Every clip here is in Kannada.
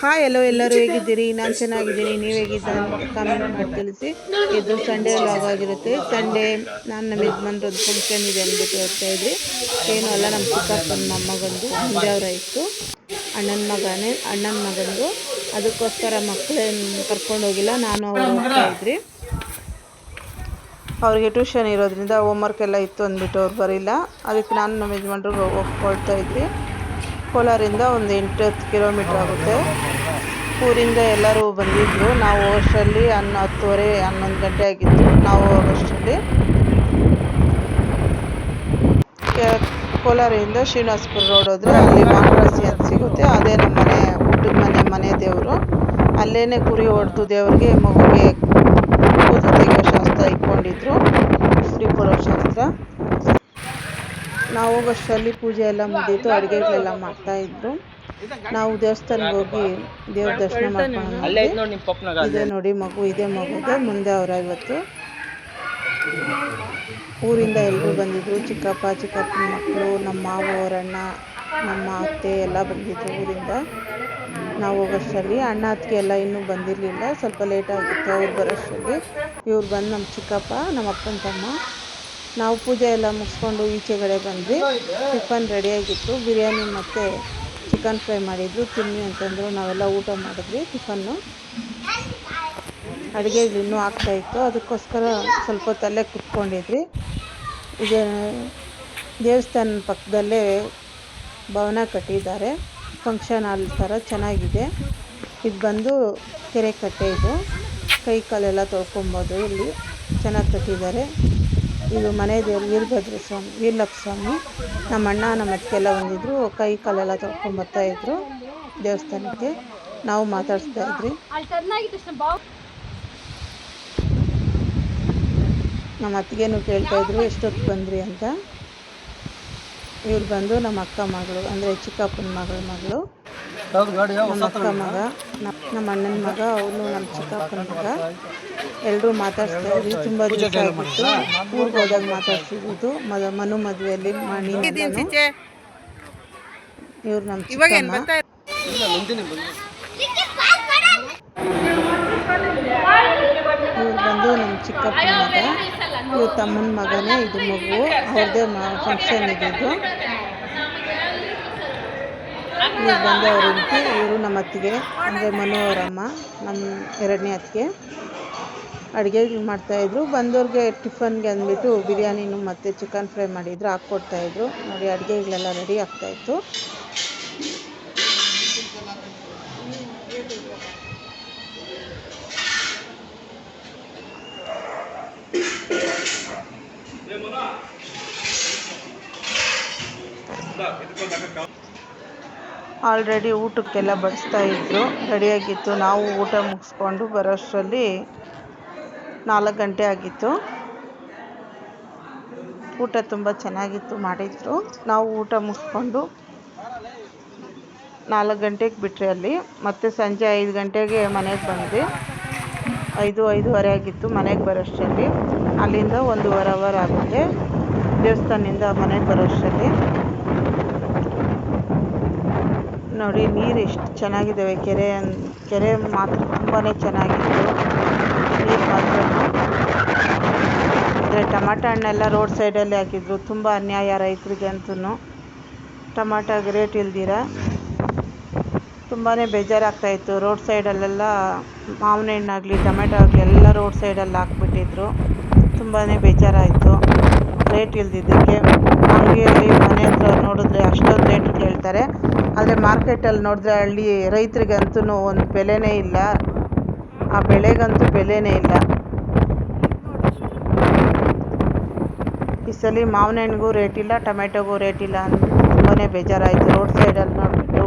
ಹಾಯ್ ಎಲ್ಲೋ ಎಲ್ಲರೂ ಹೇಗಿದ್ದೀರಿ? ನಾನು ಚೆನ್ನಾಗಿದ್ದೀನಿ. ನೀವು ಹೇಗಿದ್ದೀರಿ? ಕಾಮೆಂಟ್ ಮಾಡಿ ತಿಳಿಸಿ. ಇದು ಸಂಡೇ ಲಾಗ್ ಆಗಿರುತ್ತೆ. ಸಂಡೇ ನಾನು ನಮ್ಮ ಯಜಮಾನ್ರದ್ದು ಫಂಕ್ಷನ್ ಇದೆ ಅಂದ್ಬಿಟ್ಟು ಹೋಗ್ತಾ ಇದ್ರಿ. ಏನೂ ಅಲ್ಲ ನಮ್ಮ ಚಿಕ್ಕಪ್ಪನ ಮೊಮ್ಮಗಂದು ಮುಂಜಾವ್ರ ಇತ್ತು. ಅಣ್ಣನ ಮಗನೇ, ಅಣ್ಣನ ಮಗಂದು. ಅದಕ್ಕೋಸ್ಕರ ಮಕ್ಕಳನ್ನ ಕರ್ಕೊಂಡು ಹೋಗಿಲ್ಲ. ನಾನು ಅವ್ರು ಹೋಗ್ತಾ ಇದ್ರಿ. ಅವ್ರಿಗೆ ಟ್ಯೂಷನ್ ಇರೋದ್ರಿಂದ ಹೋಮ್ವರ್ಕ್ ಎಲ್ಲ ಇತ್ತು ಅಂದ್ಬಿಟ್ಟು ಅವ್ರು ಬರಿಲ್ಲ. ಅದಕ್ಕೆ ನಾನು ನಮ್ಮ ಯಜಮಾನ್ರಿಗೆ ಹೋಗ್ಕೊಳ್ತಾ ಇದ್ವಿ ಕೋಲಾರಿಂದ ಒಂದು ಎಂಟು ಹತ್ತು ಕಿಲೋಮೀಟ್ರ್ ಆಗುತ್ತೆ. ಊರಿಂದ ಎಲ್ಲರೂ ಬಂದಿದ್ದರು ನಾವು ಅಷ್ಟರಲ್ಲಿ ಹನ್ನ ಹತ್ತುವರೆ, ಹನ್ನೊಂದು ಗಂಟೆ ಆಗಿತ್ತು. ನಾವು ಹೋಗೋಷ್ಟರಲ್ಲಿ ಕೆ- ಕೋಲಾರದಿಂದ ಶ್ರೀನಿವಾಸಪುರ ರೋಡ್ ಹೋದರೆ ಅಲ್ಲಿ ಮಾಂಕ್ರಾಸಿ ಅಂತ ಸಿಗುತ್ತೆ. ಅದೇ ನಮ್ಮ ಮನೆ ಊಟದ ಮನೆ ಮನೆ ದೇವರು. ಅಲ್ಲೇ ಕುರಿ ಹೊಡೆದು ದೇವ್ರಿಗೆ ಮಗುಗೆ ಕೂದಲು ತೆಗೆಯೋ ಶಾಸ್ತ್ರ ಇಟ್ಕೊಂಡಿದ್ರು. ಕುರಿ ಕೊಡೋ ಶಾಸ್ತ್ರ. ನಾವು ಹೋಗೋಷ್ಟರಲ್ಲಿ ಪೂಜೆ ಎಲ್ಲ ಮುಗೀತು ಅಡುಗೆಗಳೆಲ್ಲ ಮಾಡ್ತಾ ಇದ್ರು. ನಾವು ದೇವಸ್ಥಾನಕ್ಕೆ ಹೋಗಿ ದೇವ್ರ ದರ್ಶನ ಮಾಡ್ಕೊಂಡು ಇದೆ ನೋಡಿ ಮಗು ಇದೆ ಮಗುಗೆ ಮುಂದೆ ಅವರ ಇವತ್ತು. ಊರಿಂದ ಎಲ್ಲರೂ ಬಂದಿದ್ರು. ಚಿಕ್ಕಪ್ಪ ಚಿಕ್ಕಪ್ಪನ ಮಕ್ಕಳು ನಮ್ಮ ಮಾವ ಅವರಣ್ಣ ನಮ್ಮ ಅತ್ತೆ ಎಲ್ಲ ಬಂದಿದ್ರು ಊರಿಂದ. ನಾವು ಹೋಗೋಷ್ಟರಲ್ಲಿ ಅಣ್ಣ ಅತ್ತಿಗೆ ಎಲ್ಲ ಇನ್ನೂ ಬಂದಿರಲಿಲ್ಲ. ಸ್ವಲ್ಪ ಲೇಟ್ ಆಗಿತ್ತು ಅವ್ರು ಬರೋಷ್ಟರಲ್ಲಿ ಇವ್ರು ಬಂದು ನಮ್ಮ ಚಿಕ್ಕಪ್ಪ ನಮ್ಮ ಅಪ್ಪನ ತಮ್ಮ. ನಾವು ಪೂಜೆ ಎಲ್ಲ ಮುಗಿಸ್ಕೊಂಡು ಈಚೆಗಡೆ ಬಂದ್ವಿ. ಟಿಫನ್ ರೆಡಿಯಾಗಿತ್ತು ಬಿರಿಯಾನಿ ಮತ್ತು ಚಿಕನ್ ಫ್ರೈ ಮಾಡಿದ್ರು. ತಿನ್ನಿ ಅಂತಂದರು ನಾವೆಲ್ಲ ಊಟ ಮಾಡಿದ್ವಿ ಟಿಫನ್ನು. ಅಡುಗೆ ಇನ್ನೂ ಆಗ್ತಾಯಿತ್ತು ಅದಕ್ಕೋಸ್ಕರ ಸ್ವಲ್ಪ ತಲೆ ಕುತ್ಕೊಂಡಿದ್ವಿ. ಇದು ದೇವಸ್ಥಾನ ಪಕ್ಕದಲ್ಲೇ ಭವನ ಕಟ್ಟಿದ್ದಾರೆ. ಫಂಕ್ಷನ್ ಹಾಲ್ ಥರ ಚೆನ್ನಾಗಿದೆ. ಇದು ಬಂದು ಕೆರೆ ಕಟ್ಟೆ ಇದು. ಕೈ ಕಾಲೆಲ್ಲ ತೊಳ್ಕೊಬೋದು ಇಲ್ಲಿ. ಚೆನ್ನಾಗಿ ಕಟ್ಟಿದ್ದಾರೆ. ಇದು ಮನೆ ದೇವರು ವೀರಭದ್ರ ಸ್ವಾಮಿ. ವೀರಲಕ್ಷ ಸ್ವಾಮಿ. ನಮ್ಮ ಅಣ್ಣ ನಮ್ಮ ಅತ್ತಿಗೆಲ್ಲ ಬಂದಿದ್ರು. ಕೈ ಕಾಲೆಲ್ಲ ತೊಳ್ಕೊಂಡು ಇದ್ರು. ದೇವಸ್ಥಾನಕ್ಕೆ ನಾವು ಮಾತಾಡಿಸ್ತಾ ಇದ್ರಿ. ನಮ್ಮ ಅತ್ತಿಗೇನು ಕೇಳ್ತಾ ಇದ್ರು ಎಷ್ಟೊತ್ತು ಬಂದ್ರಿ ಅಂತ? ಇವ್ರು ಬಂದು ನಮ್ಮ ಅಕ್ಕ ಮಗಳು ಅಂದರೆ ಚಿಕ್ಕಪ್ಪನ ಮಗಳ ಮಗಳು ನಮ್ಮ ಅಕ್ಕ ಮಗ. ನಮ್ಮ ಅಣ್ಣನ ಮಗ ಅವನು ನಮ್ಮ ಚಿಕ್ಕಪ್ಪನ ಮಗ. ಎಲ್ಲರೂ ಮಾತಾಡ್ತಾ ಇದ್ವಿ ತುಂಬ ದಿವಸ ಆಗಿತ್ತು ಊರಿಗೆ ಹೋದಾಗ ಮಾತಾಡ್ಸಿದ್ದು ಮದ ಮನು ಮದುವೆಯಲ್ಲಿ ಮಣಿ ಇವ್ರು ನಮ್ಮ ಚಿಕ್ಕಮ್ಮ. ಇವ್ರು ಬಂದು ನಮ್ಮ ಚಿಕ್ಕಪ್ಪನ ಮಗ. ಇವ್ರ ತಮ್ಮನ ಮಗನೇ ಇದು ಮಗು. ಅವ್ರದ್ದೇ ಫಂಕ್ಷನ್ ಇದ್ದಿದ್ದು. ಇವ್ರು ಬಂದು ಅವ್ರ ಹೆಂಡತಿ ಇವರು ನಮ್ಮ ಅತ್ತಿಗೆ, ಅಂದರೆ ಮನು ಅವರಮ್ಮ ನಮ್ಮ ಎರಡನೇ ಅತ್ತಿಗೆ ಅಡುಗೆ ಮಾಡ್ತಾಯಿದ್ರು ಬಂದವ್ರಿಗೆ ಟಿಫನ್ಗೆ ಅಂದ್ಬಿಟ್ಟು ಬಿರಿಯಾನಿನು ಮತ್ತು ಚಿಕನ್ ಫ್ರೈ ಮಾಡಿದ್ರು ಹಾಕ್ಕೊಡ್ತಾಯಿದ್ರು ನೋಡಿ, ಅಡುಗೆಗಳೆಲ್ಲ ರೆಡಿ ಆಗ್ತಾಯಿತ್ತು ಆಲ್ರೆಡಿ ಊಟಕ್ಕೆಲ್ಲ ಬಡಿಸ್ತಾ ಇದ್ರು. ರೆಡಿಯಾಗಿತ್ತು ನಾವು ಊಟ ಮುಗಿಸ್ಕೊಂಡು ಬರೋಷ್ಟರಲ್ಲಿ ನಾಲ್ಕು ಗಂಟೆ ಆಗಿತ್ತು. ಊಟ ತುಂಬ ಚೆನ್ನಾಗಿತ್ತು ಮಾಡಿದ್ರು. ನಾವು ಊಟ ಮುಗಿಸ್ಕೊಂಡು ನಾಲ್ಕು ಗಂಟೆಗೆ ಬಿಟ್ರಿ ಅಲ್ಲಿ. ಮತ್ತೆ ಸಂಜೆ ಐದು ಗಂಟೆಗೆ ಮನೆಗೆ ಬಂದ್ವಿ. ಐದು, ಐದೂವರೆ ಆಗಿತ್ತು ಮನೆಗೆ ಬರೋಷ್ಟರಲ್ಲಿ. ಅಲ್ಲಿಂದ ಒಂದೂವರೆ ಅವರ್ ಆಗುತ್ತೆ ದೇವಸ್ಥಾನದಿಂದ ಮನೆಗೆ ಬರೋಷ್ಟರಲ್ಲಿ. ನೋಡಿ, ನೀರು ಎಷ್ಟು ಚೆನ್ನಾಗಿದ್ದಾವೆ ಕೆರೆ ಕೆರೆ ಮಾತ್ರ ತುಂಬಾ ಚೆನ್ನಾಗಿತ್ತು. ನೀರು ಮಾತ್ರ ಅಂದರೆ ಟಮಾಟ ಹಣ್ಣೆಲ್ಲ ರೋಡ್ ಸೈಡಲ್ಲಿ ಹಾಕಿದ್ರು. ತುಂಬ ಅನ್ಯಾಯ ರೈತರಿಗೆ ಅಂತೂ ಟಮಾಟಾಗ ರೇಟ್ ಇಲ್ದಿರ? ತುಂಬಾ ಬೇಜಾರಾಗ್ತಾಯಿತ್ತು ರೋಡ್ ಸೈಡಲ್ಲೆಲ್ಲ ಮಾವಿನ ಹಣ್ಣಾಗಲಿ, ಟೊಮೆಟೊ ಆಗಲಿ ಎಲ್ಲ ರೋಡ್ ಸೈಡಲ್ಲಿ ಹಾಕ್ಬಿಟ್ಟಿದ್ರು. ತುಂಬಾ ಬೇಜಾರಾಯಿತು. ರೇಟ್ ಇಲ್ದಿದ್ದಕ್ಕೆ. ಹಂಗೆ ಮನೆ ಹತ್ರ ನೋಡಿದ್ರೆ ಆದರೆ ಮಾರ್ಕೆಟಲ್ಲಿ ನೋಡಿದ್ರೆ ಹಳ್ಳಿ ರೈತರಿಗಂತೂ ಒಂದು ಬೆಲೆನೇ ಇಲ್ಲ. ಆ ಬೆಳೆಗಂತೂ ಬೆಲೆನೇ ಇಲ್ಲ. ಈ ಸಲ ಮಾವಿನ ಹಣ್ಣಿಗೂ ರೇಟ್ ಇಲ್ಲ ಟೊಮೆಟೊಗೂ ರೇಟ್ ಇಲ್ಲ ಅಂದ್ಬಿಟ್ಟು ತುಂಬಾ ಬೇಜಾರಾಯಿತು. ರೋಡ್ ಸೈಡಲ್ಲಿ ನೋಡಿಬಿಟ್ಟು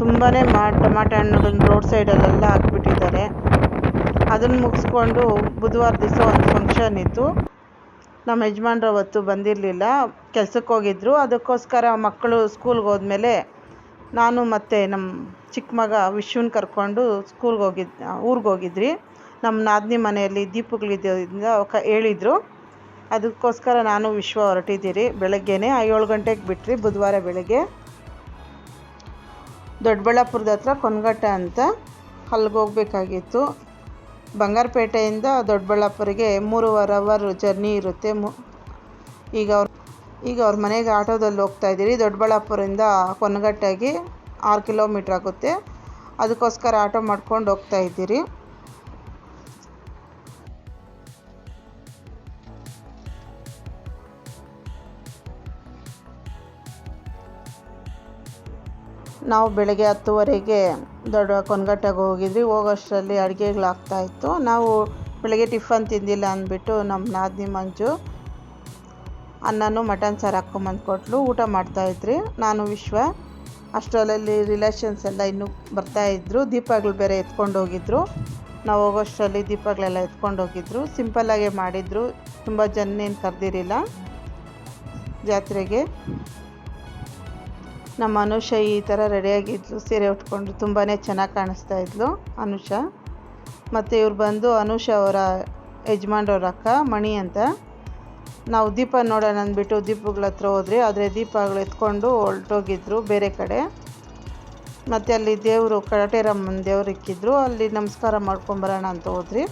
ತುಂಬಾ ಮಾ ಟೊಮೆಟೊ ಹಣ್ಣುಗಳನ್ನ ರೋಡ್ ಸೈಡಲ್ಲೆಲ್ಲ ಹಾಕ್ಬಿಟ್ಟಿದ್ದಾರೆ. ಅದನ್ನು ಮುಗಿಸ್ಕೊಂಡು ಬುಧವಾರ ದಿವಸ ಒಂದು ಫಂಕ್ಷನ್ ಇತ್ತು. ನಮ್ಮ ಯಜಮಾನ್ರು ಅವತ್ತು ಬಂದಿರಲಿಲ್ಲ. ಕೆಲಸಕ್ಕೆ ಹೋಗಿದ್ರು. ಅದಕ್ಕೋಸ್ಕರ ಮಕ್ಕಳು ಸ್ಕೂಲ್ಗೆ ಹೋದ್ಮೇಲೆ ನಾನು ಮತ್ತು ನಮ್ಮ ಚಿಕ್ಕ ಮಗ ವಿಶ್ವನ ಕರ್ಕೊಂಡು ಸ್ಕೂಲ್ಗೆ ಹೋಗಿದ್ ಊರಿಗೆ ಹೋಗಿದ್ರಿ ನಮ್ಮ ನಾದಿನಿ ಮನೆಯಲ್ಲಿ ದೀಪಗಳಿದ್ದರಿಂದ ಕ ಹೇಳಿದ್ರು, ಅದಕ್ಕೋಸ್ಕರ ನಾನು ವಿಶ್ವ ಹೊರಟಿದ್ದೀರಿ. ಬೆಳಗ್ಗೆನೇ ಏಳು ಗಂಟೆಗೆ ಬಿಟ್ರಿ, ಬುಧವಾರ ಬೆಳಗ್ಗೆ ದೊಡ್ಡಬಳ್ಳಾಪುರದ ಹತ್ರ ಕೊನಗಟ್ಟ ಅಂತ ಅಲ್ಲಿಗೆ ಹೋಗಬೇಕಾಗಿತ್ತು. ಬಂಗಾರಪೇಟೆಯಿಂದ ದೊಡ್ಡಬಳ್ಳಾಪುರಿಗೆ ಮೂರುವರೆ ಅವರ್ ಜರ್ನಿ ಇರುತ್ತೆ. ಮು, ಈಗ ಅವ್ರ ಈಗ ಅವ್ರ ಮನೆಗೆ ಆಟೋದಲ್ಲಿ ಹೋಗ್ತಾ ಇದ್ದೀರಿ. ದೊಡ್ಡಬಳ್ಳಾಪುರದಿಂದ ಕೊನಗಟ್ಟೆಗೆ ಆರು ಕಿಲೋಮೀಟ್ರ್ ಆಗುತ್ತೆ. ಅದಕ್ಕೋಸ್ಕರ ಆಟೋ ಮಾಡ್ಕೊಂಡು ಹೋಗ್ತಾ ಇದ್ದೀರಿ. ನಾವು ಬೆಳಗ್ಗೆ ಹತ್ತುವರೆಗೆ ದೊಡ್ಡ ಕೊನಗಟ್ಟೆಗೆ ಹೋಗಿದ್ವಿ. ಹೋಗೋಷ್ಟರಲ್ಲಿ ಅಡುಗೆಗಳಾಗ್ತಾಯಿತ್ತು ನಾವು ಬೆಳಗ್ಗೆ ಟಿಫನ್ ತಿಂದಿಲ್ಲ ಅಂದ್ಬಿಟ್ಟು ನಮ್ಮ ನಾದಿನಿ ಮಂಜು ಅನ್ನನೂ ಮಟನ್ ಸಾರು ಹಾಕ್ಕೊಂಬಂದು ಕೊಟ್ಟಲು ಊಟ ಮಾಡ್ತಾಯಿದ್ರಿ ನಾನು ವಿಶ್ವ ಅಷ್ಟರಲ್ಲಿ ರಿಲೇಷನ್ಸ್ ಎಲ್ಲ ಇನ್ನೂ ಬರ್ತಾಯಿದ್ರು ದೀಪಗಳು ಬೇರೆ ಎತ್ಕೊಂಡು ಹೋಗಿದ್ರು ನಾವು ಹೋಗೋಷ್ಟರಲ್ಲಿ ದೀಪಗಳೆಲ್ಲ ಎತ್ಕೊಂಡು ಹೋಗಿದ್ರು ಸಿಂಪಲ್ಲಾಗೆ ಮಾಡಿದರು. ತುಂಬ ಜನ ಏನು ಕರೆದಿರಿಲ್ಲ. ಜಾತ್ರೆಗೆ ನಮ್ಮ ಅನುಷ ಈ ಥರ ರೆಡಿಯಾಗಿದ್ಲು ಸೀರೆ ಉಟ್ಕೊಂಡು ತುಂಬಾ ಚೆನ್ನಾಗಿ ಕಾಣಿಸ್ತಾ ಇದ್ಲು, ಅನುಷ. ಮತ್ತು ಇವ್ರು ಬಂದು ಅನುಷ ಅವರ ಯಜಮಾನ್ರವ್ರ ಅಕ್ಕ, ಮಣಿ ಅಂತ. ನಾವು ದೀಪ ನೋಡೋಣ ಅಂದ್ಬಿಟ್ಟು ದೀಪಗಳ ಹತ್ರ ಹೋದ್ರಿ, ಆದರೆ ದೀಪಗಳು ಎತ್ಕೊಂಡು ಹೊರಟೋಗಿದ್ರು ಬೇರೆ ಕಡೆ. ಮತ್ತು ಅಲ್ಲಿ ದೇವರು ಕರಟೇರಮ್ಮನ ದೇವ್ರು ಇಕ್ಕಿದ್ರು, ಅಲ್ಲಿ ನಮಸ್ಕಾರ ಮಾಡ್ಕೊಂಬರೋಣ ಅಂತ ಹೋದ್ರಿ.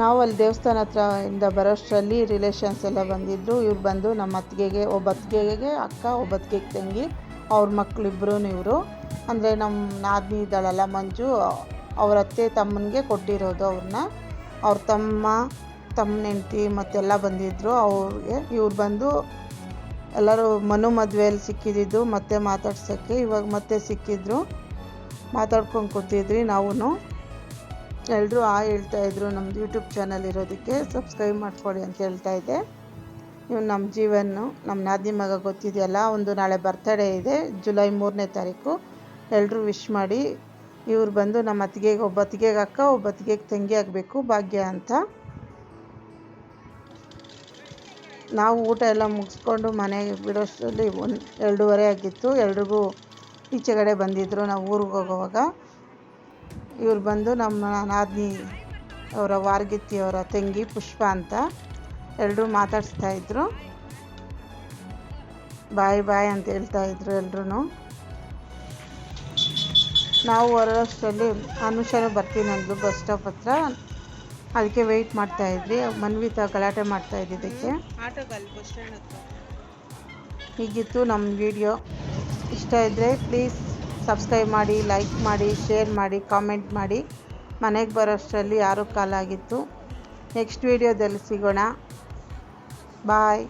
ನಾವು ಅಲ್ಲಿ ದೇವಸ್ಥಾನ ಹತ್ರ ಇಂದ ಬರೋಷ್ಟರಲ್ಲಿ ರಿಲೇಷನ್ಸ್ ಎಲ್ಲ ಬಂದಿದ್ದರು ಇವ್ರು ಬಂದು ನಮ್ಮ ಅತ್ತಿಗೆಗೆ, ಒಬ್ಬ ಅತ್ತಿಗೆಗೆ, ಅಕ್ಕ, ಒಬ್ಬ ಅತ್ತಿಗೆಗೆ ತಂಗಿ, ಅವ್ರ ಮಕ್ಕಳಿಬ್ರು ಇವರು. ಅಂದರೆ ನಮ್ಮ ನಾದಿನಿ ಇದ್ದಾಳಲ್ಲ ಮಂಜು, ಅವ್ರ ಅತ್ತೆ ತಮ್ಮನಿಗೆ ಕೊಟ್ಟಿರೋದು ಅವ್ರನ್ನ. ಅವ್ರ ತಮ್ಮ ತಮ್ಮನ ಹೆಂಡ್ತಿ ಮತ್ತೆಲ್ಲ ಬಂದಿದ್ದರು ಅವ್ರಿಗೆ ಇವ್ರು ಬಂದು ಎಲ್ಲರೂ ಮನು ಮದುವೆಯಲ್ಲಿ ಸಿಕ್ಕಿದ್ದು, ಮತ್ತೆ ಮಾತಾಡ್ಸೋಕ್ಕೆ ಇವಾಗ ಮತ್ತೆ ಸಿಕ್ಕಿದ್ರು. ಮಾತಾಡ್ಕೊಂಡು ಕೂತಿದ್ರಿ ನಾವು ಎಲ್ಲರೂ ಆ ಹೇಳ್ತಾ ಇದ್ರು ನಮ್ಮದು ಯೂಟ್ಯೂಬ್ ಚಾನಲ್ ಇರೋದಕ್ಕೆ ಸಬ್ಸ್ಕ್ರೈಬ್ ಮಾಡ್ಕೊಳ್ಳಿ ಅಂತ ಹೇಳ್ತಾ ಇದ್ದೆ. ಇವ್ನು ನಮ್ಮ ಜೀವನು ನಮ್ಮ ನಾದಿ ಮಗ ಗೊತ್ತಿದೆಯಲ್ಲ, ಒಂದು ನಾಳೆ ಬರ್ತಡೇ ಇದೆ ಜುಲೈ ಮೂರನೇ ತಾರೀಕು. ಎಲ್ಲರೂ ವಿಶ್ ಮಾಡಿ, ಇವ್ರು ಬಂದು ನಮ್ಮ ಅತ್ತಿಗೆಗೆ, ಒಬ್ಬ ಅತ್ತಿಗೆಗೆ ಅಕ್ಕ, ಒಬ್ಬ ಅತ್ತಿಗೆಗೆ ತಂಗಿ ಆಗಬೇಕು, ಭಾಗ್ಯ ಅಂತ. ನಾವು ಊಟ ಎಲ್ಲ ಮುಗಿಸ್ಕೊಂಡು ಮನೆಗೆ ಬಿಡೋಷ್ಟರಲ್ಲಿ ಒಂದು ಎರಡೂವರೆ ಆಗಿತ್ತು. ಎಲ್ರಿಗೂ ಈಚೆಗಡೆ ಬಂದಿದ್ದರು ನಾವು ಊರಿಗೆ ಹೋಗೋವಾಗ. ಇವ್ರು ಬಂದು ನಮ್ಮ ನಾದಿನಿ ಅವರ ವಾರ್ಗಿತ್ತಿ ಅವರ ತಂಗಿ ಪುಷ್ಪ ಅಂತ ಎಲ್ಲರೂ ಮಾತಾಡಿಸ್ತಾ ಇದ್ರು. ಬಾಯ್ ಬಾಯ್ ಅಂತ ಹೇಳ್ತಾ ಇದ್ರು ಎಲ್ರೂ ನಾವು ಹೊರಡೋಷ್ಟರಲ್ಲಿ ಅನುಷಾನು ಬರ್ತೀನಿ ಅಂದರು ಬಸ್ ಸ್ಟಾಪ್ ಹತ್ರ. ಅದಕ್ಕೆ ವೆಯ್ಟ್ ಮಾಡ್ತಾ ಇದ್ರಿ ಮನ್ವಿತ ಗಲಾಟೆ ಮಾಡ್ತಾ ಇದ್ದಿದ್ದಕ್ಕೆ ಹೀಗಿತ್ತು ನಮ್ಮ ವಿಡಿಯೋ ಇಷ್ಟ ಇದ್ದರೆ ಪ್ಲೀಸ್ ಸಬ್ಸ್ಕ್ರೈಬ್ ಮಾಡಿ ಲೈಕ್ ಮಾಡಿ ಶೇರ್ ಮಾಡಿ ಕಾಮೆಂಟ್ ಮಾಡಿ. ಮನೆಗೆ ಬರೋಷ್ಟರಲ್ಲಿ ಯಾರು ಕಾಲಾಗಿತ್ತು ನೆಕ್ಸ್ಟ್ ವೀಡಿಯೋದಲ್ಲಿ ಸಿಗೋಣ. ಬಾಯ್